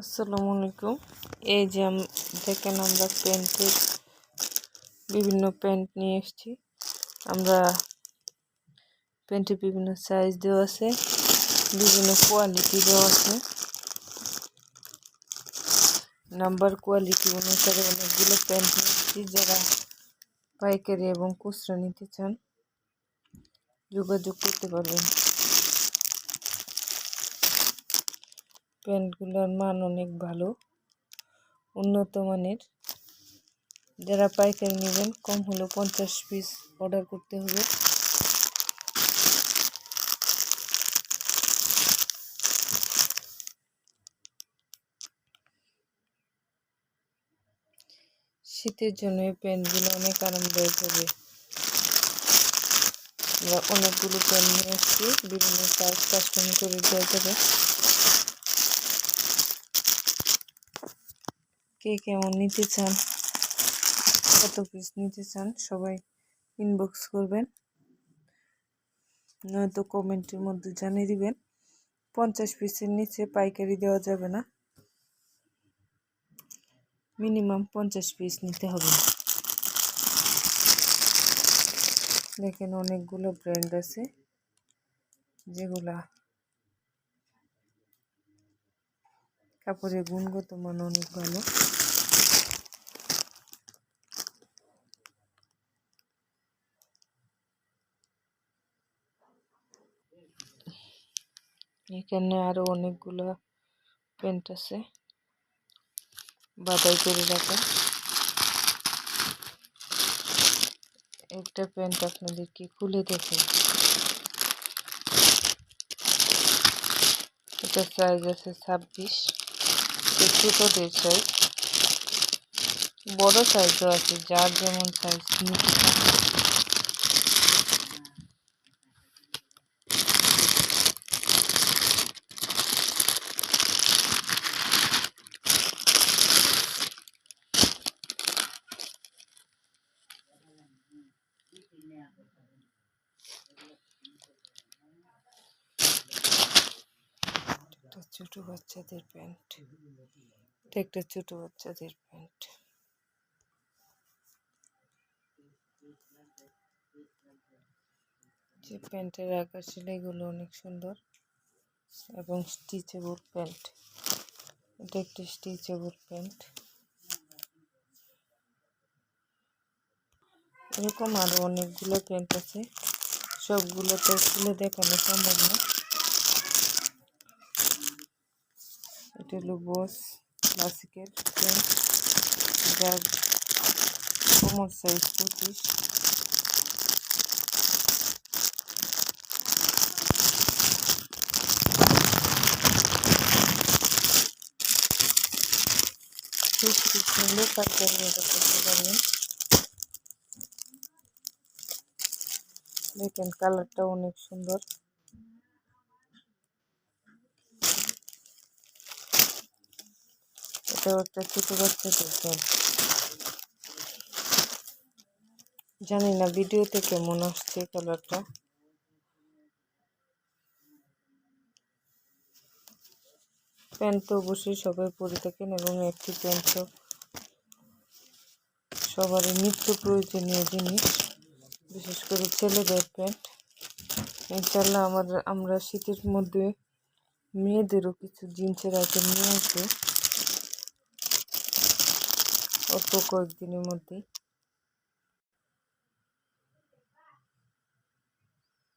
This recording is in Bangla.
আসসালামু আলাইকুম। এই যে দেখেন আমরা প্যান্টের বিভিন্ন প্যান্ট নিয়ে এসেছি। আমরা প্যান্টে বিভিন্ন সাইজ দেওয়া আছে, বিভিন্ন কোয়ালিটি দেওয়া আছে। নাম্বার কোয়ালিটি অনুসারে অনেকগুলো প্যান্ট নিয়েছি যারা পাইকারি এবং খুচরা নিতে চান, যোগাযোগ করতে পারবেন। প্যান্টগুলোর মান অনেক ভালো, উন্নত মানের। যারা পাইকারি নেবেন, কম হলেও পঞ্চাশ পিস অর্ডার করতে হবে। শীতের জন্য এই প্যান্টগুলো অনেক আরামদায়ক হবে। আমরা অনেকগুলো প্যান্ট নিয়ে এসেছি, বিভিন্ন সাইজ কাস্টম করে দেওয়া যাবে। কে কেমন নিতে চান, কত পিস নিতে চান, সবাই ইনবক্স করবেন। নয়তো কমেন্টের মধ্যে জানিয়ে দিবেন। পঞ্চাশ পিসের নিচে পাইকারি দেওয়া যাবে না। মিনিমাম পঞ্চাশ পিস নিতে হবে। দেখেন অনেকগুলো ব্র্যান্ড আছে, যেগুলা কাপড়ের গুণগত মান অনেক ভালো। এখানে আরও অনেকগুলা প্যান্ট আছে। বাদাই করে রাখা। একটা প্যান্ট আপনাদেরকে খুলে দেখে এটা সাইজ আছে ছাব্বিশ। ছোটদের সাইজ বড় সাইজও আছে, যার যেমন সাইজ ছোট বাচ্চাদের প্যান্ট। এটা একটা ছোট বাচ্চাদের প্যান্ট। যে প্যান্টের আকার, সেলাইগুলো অনেক সুন্দর এবং স্টিচেবল প্যান্ট। এটা একটি স্টিচেবল প্যান্ট। এরকম আরও অনেকগুলো প্যান্ট আছে সবগুলো তো খুলে দেখানো সম্ভব না এটা হলো বস ক্লাসিকের প্যান্ট যার কোমর সাইজ পঁচিশ পিস পিস নিলে পাইকারি অর্ডার করতে পারবেন দেখেন কালারটা অনেক সুন্দর। এটাও একটা ছোট বাচ্চাদের প্যান্ট জানি না ভিডিওতে কেমন আসছে কালারটা। প্যান্ট তো অবশ্যই সবাই পরে থাকেন এবং একটি প্যান্ট তো সবারই নিত্য প্রয়োজনীয় জিনিস। বিশেষ করে ছেলেদের প্যান্ট ইনশাল্লাহ আমার, আমরা শীতের মধ্যে মেয়েদেরও কিছু জিন্সের আইটেম নিয়ে আসব। অল্প কয়েকদিনের মধ্যেই।